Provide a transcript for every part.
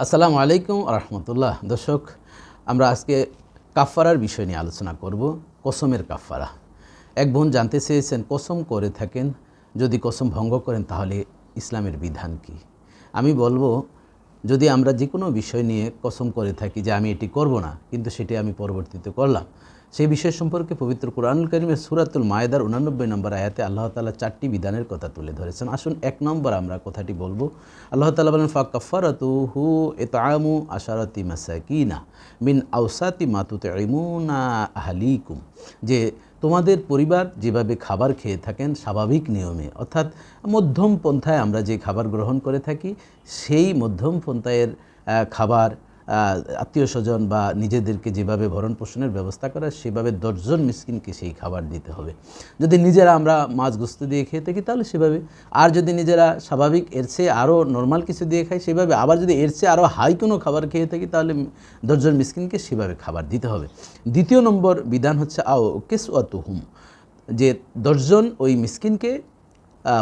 আসসালামু আলাইকুম রহমতুল্লাহ। দর্শক, আমরা আজকে কাফারার বিষয় নিয়ে আলোচনা করব, কসমের কাফারা এক বোন জানতে চেয়েছেন, কসম করে থাকেন, যদি কসম ভঙ্গ করেন তাহলে ইসলামের বিধান কি? আমি বলব, যদি আমরা যে কোনো বিষয় নিয়ে কসম করে থাকি যে আমি এটি করব না, কিন্তু সেটি আমি পরবর্তীতে করলাম সেই বিষয় সম্পর্কে পবিত্র কোরআনুল করিমের সুরাতুল মায়েদার উনানব্বই নম্বর আয়াতে আল্লাহ তালা চারটি বিধানের কথা তুলে ধরেছেন। আসুন এক নম্বর আমরা কথাটি বলব। আল্লাহ তালা বলেন ফা কাফারাতু হু এতামু আশারতি মাসাকিনা মিন আউসাতি মাতুতে ইমুনা আহলিকুম। যে তোমাদের পরিবার যেভাবে খাবার খেয়ে থাকেন স্বাভাবিক নিয়মে, অর্থাৎ মধ্যম পন্থায় আমরা যে খাবার গ্রহণ করে থাকি, সেই মধ্যম পন্থায়ের খাবার আত্মীয় স্বজন বা নিজেদেরকে যেভাবে ভরণ পোষণের ব্যবস্থা করা, সেভাবে দশজন মিসকিনকে সেই খাবার দিতে হবে। যদি নিজেরা আমরা মাছ গোস্ত দিয়ে খেয়ে থাকি তাহলে সেভাবে। আর যদি নিজেরা স্বাভাবিক এর চেয়ে আরও নর্মাল কিছু দিয়ে খাই সেভাবে। আবার যদি এর চেয়ে আরও হাই কোনো খাবার খেয়ে থাকি তাহলে দশজন মিসকিনকে সেভাবে খাবার দিতে হবে। দ্বিতীয় নম্বর বিধান হচ্ছে আও কেস হুম যে দশজন ওই মিসকিনকে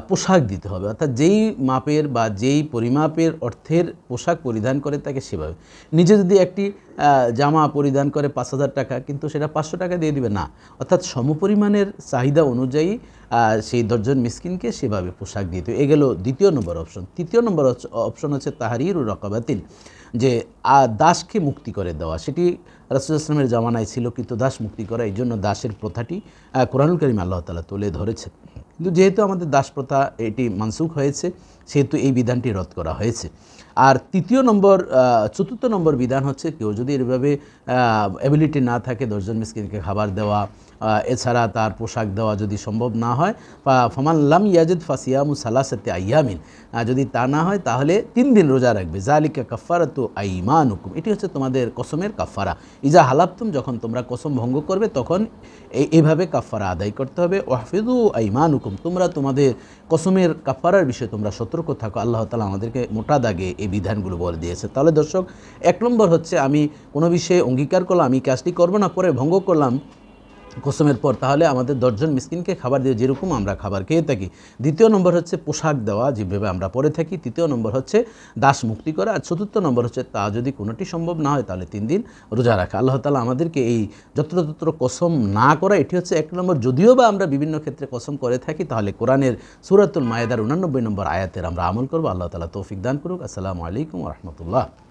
পোশাক দিতে হবে। অর্থাৎ যেই মাপের বা যেই পরিমাপের অর্থের পোশাক পরিধান করে তাকে সেভাবে। নিজে যদি একটি জামা পরিধান করে পাঁচ হাজার টাকা, কিন্তু সেটা পাঁচশো টাকা দিয়ে দিবে, না। অর্থাৎ সমপরিমাণের চাহিদা অনুযায়ী সেই দশজন মিসকিনকে সেভাবে পোশাক দিতে এ গেল দ্বিতীয় নম্বর অপশন। তৃতীয় নম্বর অপশন হচ্ছে তাহারির ও রকাবাতিন, যে দাসকে মুক্তি করে দেওয়া। সেটি রাসুল ইসলামের জামানায় ছিল, কিন্তু দাস মুক্তি করা এই জন্য দাসের প্রথাটি কোরআনুল করিম আল্লাহ তালা তুলে ধরেছেন। কিন্তু যেহেতু আমাদের দাস প্রথা এটি মানসুখ হয়েছে, সেহেতু এই বিধানটি রদ করা হয়েছে। আর তৃতীয় নম্বর চতুর্থ নম্বর বিধান হচ্ছে কেউ যদি এভাবে অ্যাবিলিটি না থাকে দশজন মিসকিনকে খাবার দেওয়া এছাড়া তার পোশাক দেওয়া যদি সম্ভব না হয় বা ফমান লাম ইয়াজিদ ফাসিয়ামু সালাসাতে আইয়ামিন যদি তা না হয় তাহলে তিন দিন রোজা রাখবে। জালিকা কাফারাতু আইমান হুকুম এটি হচ্ছে তোমাদের কসমের কাফারা ইজা হালাপ্তুম যখন তোমরা কসম ভঙ্গ করবে, তখন এই এইভাবে কাফারা আদায় করতে হবে। ওয়াহফিদু আইমান হুকুম তোমরা তোমাদের কসমের কাফারার বিষয়ে তোমরা সতর্ক থাকো। আল্লাহ তালা আমাদেরকে মোটা দাগে এই বিধানগুলো বলে দিয়েছে। তাহলে দর্শক, এক নম্বর হচ্ছে আমি কোনো বিষয়ে অঙ্গীকার করলাম, আমি কাজটি করব না, পরে ভঙ্গ করলাম। কসমের পর তাহলে আমাদের দশজন মিসকিনকে খাবার দিয়ে যেরকম আমরা খাবার খেয়ে থাকি। দ্বিতীয় নম্বর হচ্ছে পোশাক দেওয়া, যেভাবে আমরা পরে থাকি। তৃতীয় নম্বর হচ্ছে দাস মুক্তি করা। আর চতুর্থ নম্বর হচ্ছে তা যদি কোনোটি সম্ভব না হয়, তাহলে তিন দিন রোজা রাখা। আল্লাহ তালা আমাদেরকে এই যত্রতত্র কসম না করা, এটি হচ্ছে এক নম্বর। যদিও বা আমরা বিভিন্ন ক্ষেত্রে কসম করে থাকি, তাহলে কোরআনের সুরাতুল মায়েদার উনানব্বই নম্বর আয়াতের আমরা আমল করব। আল্লাহ তালা তৌফিক দান করুক। আসসালামু আলাইকুম রহমতুল্লাহ।